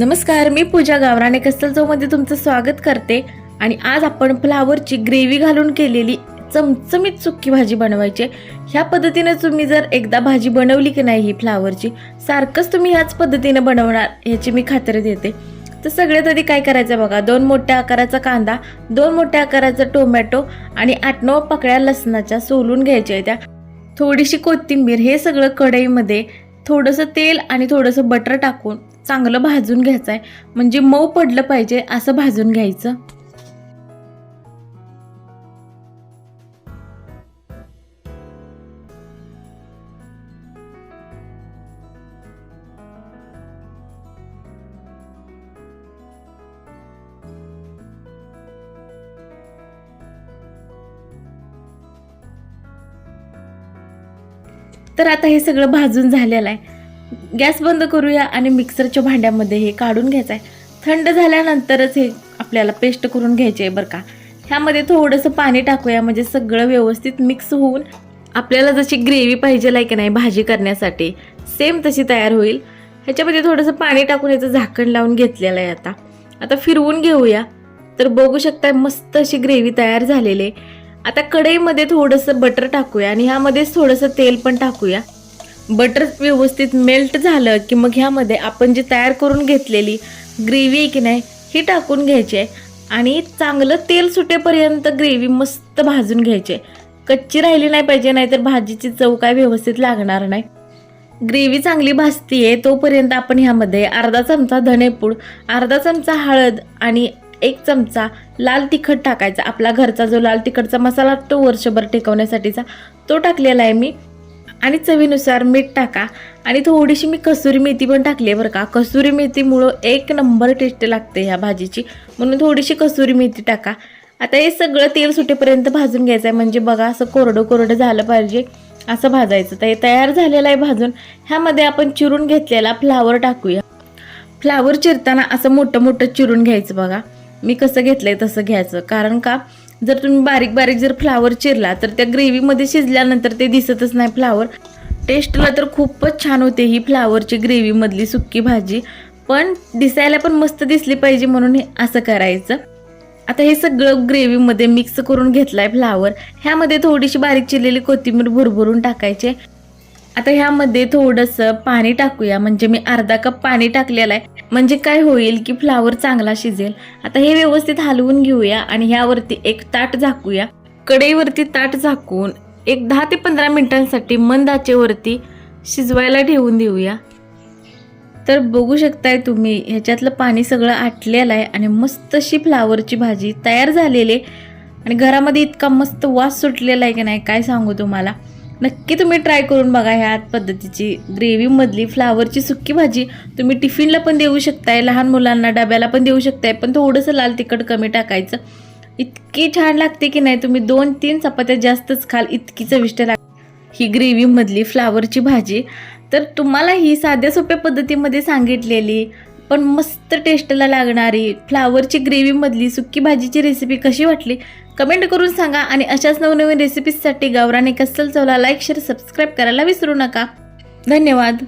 नमस्कार मी पूजा गावराणे कस्तल चौमध्ये तुमचं स्वागत करते. आणि आज आपण फ्लावरची ग्रेव्ही घालून केलेली चमचमीत सुक्की भाजी बनवायची आहे. ह्या पद्धतीने तुम्ही जर एकदा भाजी बनवली की नाही ही फ्लावरची सारखंच तुम्ही ह्याच पद्धतीने बनवणार ह्याची मी खात्री देते. तर सगळ्यात आधी काय करायचं बघा दोन मोठ्या आकाराचा कांदा दोन मोठ्या आकाराचा टोमॅटो आणि आठ नऊ पकड्या लसणाच्या सोलून घ्यायच्या आहेत त्या. थोडीशी कोथिंबीर हे सगळं कढईमध्ये थोडंसं तेल आणि थोडंसं बटर टाकून चांगलं भाजून घ्यायचं आहे म्हणजे मऊ पडलं पाहिजे असं भाजून घ्यायचं. तर आता हे सगळं भाजून झालेलं आहे. गॅस बंद करूया आणि मिक्सरच्या भांड्यामध्ये हे काढून घ्यायचं आहे थंड झाल्यानंतरच हे आपल्याला पेस्ट करून घ्यायचे आहे बरं का. ह्यामध्ये थोडंसं पाणी टाकूया म्हणजे सगळं व्यवस्थित मिक्स होऊन आपल्याला जशी ग्रेव्ही पाहिजे आहे की नाही भाजी करण्यासाठी सेम तशी तयार होईल. ह्याच्यामध्ये थोडंसं पाणी टाकून याचं झाकण लावून घेतलेलं आहे आता. आता फिरवून घेऊया. तर बघू शकता मस्त अशी ग्रेव्ही तयार झालेली आहे. आता कढईमध्ये थोडंसं बटर टाकूया आणि ह्यामध्येच थोडंसं तेल पण टाकूया. बटर व्यवस्थित मेल्ट झालं की मग ह्यामध्ये आपण जी तयार करून घेतलेली ग्रेव्ही आहे की नाही ही टाकून घ्यायची आहे. आणि चांगलं तेल सुटेपर्यंत ग्रेव्ही मस्त भाजून घ्यायची आहे. कच्ची राहिली नाही पाहिजे नाहीतर भाजीची चव काय व्यवस्थित लागणार नाही. ग्रेव्ही चांगली भाजतीये तोपर्यंत आपण ह्यामध्ये अर्धा चमचा धनेपूड अर्धा चमचा हळद आणि एक चमचा लाल तिखट टाकायचा. आपला घरचा जो लाल तिखटचा मसाला तो वर्षभर टिकवण्यासाठीचा तो टाकलेला आहे मी. आणि चवीनुसार मीठ टाका. आणि थोडीशी मी कसुरी मेथी पण टाकली आहे बरं का. कसुरी मेथीमुळं एक नंबर टेस्ट लागते ह्या भाजीची. म्हणून थोडीशी कसुरी मेथी टाका. आता हे सगळं तेल सुटेपर्यंत भाजून घ्यायचं आहे म्हणजे बघा असं कोरडं कोरडं झालं पाहिजे असं भाजायचं. तर हे तयार झालेलं आहे भाजून. ह्यामध्ये आपण चिरून घेतलेला फ्लावर टाकूया. फ्लावर चिरताना असं मोठं मोठं चिरून घ्यायचं बघा. मी कसं घेतलं आहे तसं घ्यायचं. कारण का? जर तुम्ही बारीक बारीक जर फ्लावर चिरला तर त्या ग्रेव्हीमध्ये शिजल्यानंतर ते दिसतच नाही फ्लावर. टेस्टला तर खूपच छान होते ही फ्लावरची ग्रेव्हीमधली सुक्की भाजी. पण दिसायला पण मस्त दिसली पाहिजे म्हणून हे असं करायचं. आता हे सगळं ग्रेव्हीमध्ये मिक्स करून घेतलाय फ्लावर. ह्यामध्ये थोडीशी बारीक चिरलेली कोथिंबीर भुरभुरून टाकायचे. आता ह्यामध्ये थोडंसं पाणी टाकूया. म्हणजे मी अर्धा कप पाणी टाकलेलं आहे. म्हणजे काय होईल की फ्लावर चांगला शिजेल. आता हे व्यवस्थित हलवून घेऊया आणि ह्यावरती एक ताट झाकूया. कढईवरती ताट झाकून एक दहा ते पंधरा मिनिटांसाठी मंद आचेवरती शिजवायला ठेवून देऊया. तर बघू शकताय तुम्ही ह्याच्यातलं पाणी सगळं आटलेलं आहे आणि मस्त अशी फ्लावरची भाजी तयार झालेली आहे. आणि घरामध्ये इतका मस्त वास सुटलेला आहे की नाही काय सांगू तुम्हाला. नक्की तुम्ही ट्राय करून बघा ह्या पद्धतीची. ग्रेव्हीमधली फ्लावरची सुक्की भाजी तुम्ही टिफिनला पण देऊ शकताय लहान मुलांना डब्याला पण देऊ शकताय पण थोडंसं लाल तिखट कमी टाकायचं. इतकी छान लागते की नाही तुम्ही दोन तीन चपात्या जास्तच खाल इतकी चविष्ट लाग ही ग्रेव्हीमधली फ्लावरची भाजी. तर तुम्हाला ही साध्या सोप्या पद्धतीमध्ये सांगितलेली पण मस्त टेस्टला लागणारी फ्लावरची ग्रेव्हीमधली सुक्की भाजीची रेसिपी कशी वाटली? कमेंट करून सांगा आणि अशाच नवनवीन रेसिपीजसाठी गावराने कस्सल चवला लाईक शेअर सबस्क्राईब करायला विसरू नका. धन्यवाद.